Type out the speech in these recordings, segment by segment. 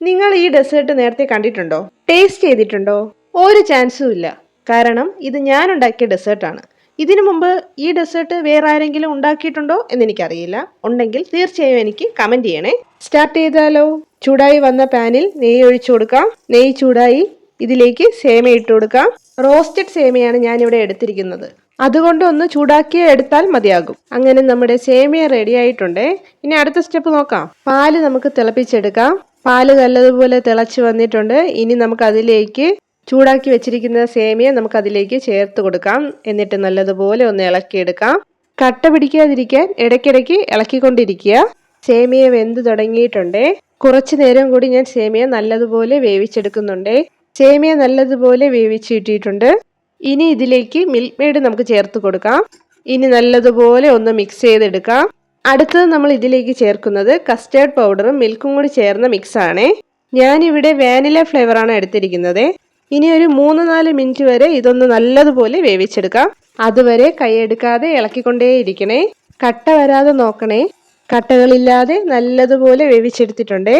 നിങ്ങൾ ഈ ഡെസേർട്ട് നേരത്തെ കണ്ടിട്ടുണ്ടോ? ടേസ്റ്റ് ചെയ്തിട്ടുണ്ടോ? ഒരു ചാൻസും ഇല്ല. കാരണം ഇത് ഞാൻ ഉണ്ടാക്കിയ ഡെസേർട്ടാണ് ഇതിനു മുമ്പ് ഈ ഡെസേർട്ട് വേറെ ആരെങ്കിലും ഉണ്ടാക്കിയിട്ടുണ്ടോ എന്ന് എനിക്കറിയില്ല. ഉണ്ടെങ്കിൽ തീർച്ചയായും എനിക്ക് കമന്റ് ചെയ്യണേ. സ്റ്റാർട്ട് ചെയ്താലോ? ചൂടായി വന്ന പാനിൽ നെയ്യ് ഒഴിച്ചു കൊടുക്കാം. നെയ്യ് ചൂടായി ഇതിലേക്ക് സേമ ഇട്ട് കൊടുക്കാം. റോസ്റ്റഡ് സേമയാണ് ഞാൻ ഇവിടെ എടുത്തിരിക്കുന്നത്. അതുകൊണ്ട് ഒന്ന് ചൂടാക്കി എടുത്താൽ മതിയാകും. അങ്ങനെ നമ്മുടെ സേമിയ റെഡി ആയിട്ടുണ്ട്. ഇനി അടുത്ത സ്റ്റെപ്പ് നോക്കാം. പാൽ നമുക്ക് തിളപ്പിച്ചെടുക്കാം. പാൽ നല്ലതുപോലെ തിളച്ച് വന്നിട്ടുണ്ട്. ഇനി നമുക്കതിലേക്ക് ചൂടാക്കി വെച്ചിരിക്കുന്ന സേമിയ നമുക്കതിലേക്ക് ചേർത്ത് കൊടുക്കാം. എന്നിട്ട് നല്ലതുപോലെ ഒന്ന് ഇളക്കിയെടുക്കാം. കട്ട പിടിക്കാതിരിക്കാൻ ഇടയ്ക്കിടയ്ക്ക് ഇളക്കിക്കൊണ്ടിരിക്കുക. സേമിയ വെന്ത് തുടങ്ങിയിട്ടുണ്ട്. കുറച്ചു നേരം കൂടി ഞാൻ സേമിയ നല്ലതുപോലെ വേവിച്ചെടുക്കുന്നുണ്ട്. സേമിയ നല്ലതുപോലെ വേവിച്ചിട്ടിട്ടുണ്ട് ഇനി ഇതിലേക്ക് മിൽക്ക് മെയ്ഡ് നമുക്ക് ചേർത്ത് കൊടുക്കാം. ഇനി നല്ലതുപോലെ ഒന്ന് മിക്സ് ചെയ്തെടുക്കാം. അടുത്തത് നമ്മൾ ഇതിലേക്ക് ചേർക്കുന്നത് കസ്റ്റേർഡ് പൗഡറും മിൽക്കും കൂടി ചേർന്ന മിക്സ് ആണ്. ഞാനിവിടെ വാനില ഫ്ലേവറാണ് എടുത്തിരിക്കുന്നത്. ഇനി ഒരു മൂന്ന് നാല് മിനിറ്റ് വരെ ഇതൊന്ന് നല്ലതുപോലെ വേവിച്ചെടുക്കാം. അതുവരെ കൈയെടുക്കാതെ ഇളക്കിക്കൊണ്ടേയിരിക്കണേ കട്ട വരാതെ നോക്കണേ. കട്ടകളില്ലാതെ നല്ലതുപോലെ വേവിച്ചെടുത്തിട്ടുണ്ട്.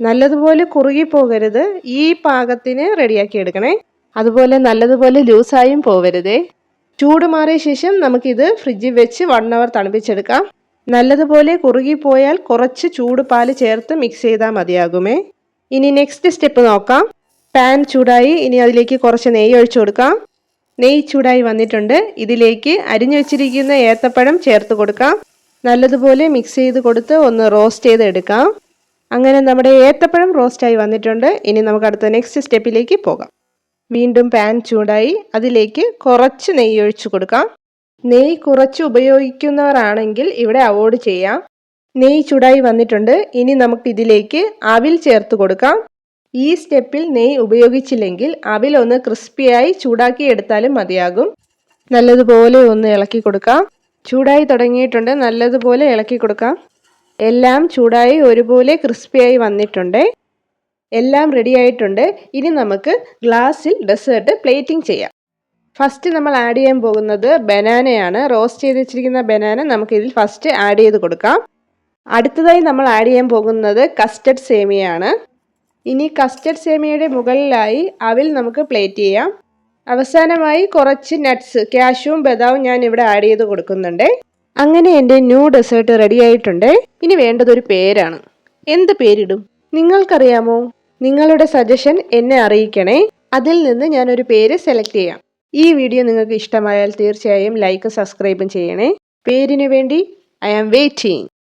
നല്ലതുപോലെ കുറുകി പോകരുത്. ഈ പാകത്തിന് റെഡിയാക്കി എടുക്കണേ. അതുപോലെ നല്ലതുപോലെ ലൂസായും പോവരുതേ. ചൂട് മാറിയ ശേഷം നമുക്കിത് ഫ്രിഡ്ജിൽ വെച്ച് വൺ അവർ തണുപ്പിച്ചെടുക്കാം. നല്ലതുപോലെ കുറുകിപ്പോയാൽ കുറച്ച് ചൂട് പാൽ ചേർത്ത് മിക്സ് ചെയ്താൽ മതിയാകുമേ. ഇനി നെക്സ്റ്റ് സ്റ്റെപ്പ് നോക്കാം. പാൻ ചൂടായി ഇനി അതിലേക്ക് കുറച്ച് നെയ്യ് ഒഴിച്ചു കൊടുക്കാം. നെയ്യ് ചൂടായി വന്നിട്ടുണ്ട്. ഇതിലേക്ക് അരിഞ്ഞു വെച്ചിരിക്കുന്ന ഏത്തപ്പഴം ചേർത്ത് കൊടുക്കാം. നല്ലതുപോലെ മിക്സ് ചെയ്ത് കൊടുത്ത് ഒന്ന് റോസ്റ്റ് ചെയ്ത് എടുക്കാം. അങ്ങനെ നമ്മുടെ ഏത്തപ്പഴം റോസ്റ്റായി വന്നിട്ടുണ്ട്. ഇനി നമുക്ക് അടുത്ത നെക്സ്റ്റ് സ്റ്റെപ്പിലേക്ക് പോകാം. വീണ്ടും പാൻ ചൂടായി അതിലേക്ക് കുറച്ച് നെയ്യ് ഒഴിച്ചു കൊടുക്കാം. നെയ്യ് കുറച്ച് ഉപയോഗിക്കുന്നവരാണെങ്കിൽ ഇവിടെ അവോയ്ഡ് ചെയ്യാം. നെയ്യ് ചൂടായി വന്നിട്ടുണ്ട്. ഇനി നമുക്ക് ഇതിലേക്ക് അവിൽ ചേർത്ത് കൊടുക്കാം. ഈ സ്റ്റെപ്പിൽ നെയ്യ് ഉപയോഗിച്ചില്ലെങ്കിൽ അവിൽ ഒന്ന് ക്രിസ്പിയായി ചൂടാക്കി എടുത്താലും മതിയാകും. നല്ലതുപോലെ ഒന്ന് ഇളക്കി കൊടുക്കാം. ചൂടായി തുടങ്ങിയിട്ടുണ്ട്. നല്ലതുപോലെ ഇളക്കി കൊടുക്കാം. എല്ലാം ചൂടായി ഒരുപോലെ ക്രിസ്പിയായി വന്നിട്ടുണ്ട്. എല്ലാം റെഡി ആയിട്ടുണ്ട്. ഇനി നമുക്ക് ഗ്ലാസ്സിൽ ഡെസേർട്ട് പ്ലേറ്റിംഗ് ചെയ്യാം. ഫസ്റ്റ് നമ്മൾ ആഡ് ചെയ്യാൻ പോകുന്നത് ബനാനയാണ്. റോസ്റ്റ് ചെയ്ത് വെച്ചിരിക്കുന്ന ബനാന നമുക്ക് ഇതിൽ ഫസ്റ്റ് ആഡ് ചെയ്ത് കൊടുക്കാം. അടുത്തതായി നമ്മൾ ആഡ് ചെയ്യാൻ പോകുന്നത് കസ്റ്റഡ് സേമിയയാണ്. ഇനി കസ്റ്റഡ് സേമിയയുടെ മുകളിലായി അവിൽ നമുക്ക് പ്ലേറ്റ് ചെയ്യാം. അവസാനമായി കുറച്ച് നട്ട്സ് ക്യാഷുവും ബദാവും ഞാൻ ഇവിടെ ആഡ് ചെയ്ത് കൊടുക്കുന്നുണ്ട്. അങ്ങനെ എന്റെ ന്യൂ ഡെസേർട്ട് റെഡി ആയിട്ടുണ്ട്. ഇനി വേണ്ടത് ഒരു പേരാണ്. എന്ത് പേരിടും? നിങ്ങൾക്കറിയാമോ? നിങ്ങളുടെ സജഷൻ എന്നെ അറിയിക്കണേ. അതിൽ നിന്ന് ഞാനൊരു പേര് സെലക്ട് ചെയ്യാം. ഈ വീഡിയോ നിങ്ങൾക്ക് ഇഷ്ടമായാൽ തീർച്ചയായും ലൈക്ക് സബ്സ്ക്രൈബും ചെയ്യണേ. പേരിനു വേണ്ടി ഐ ആം വെയിറ്റിംഗ്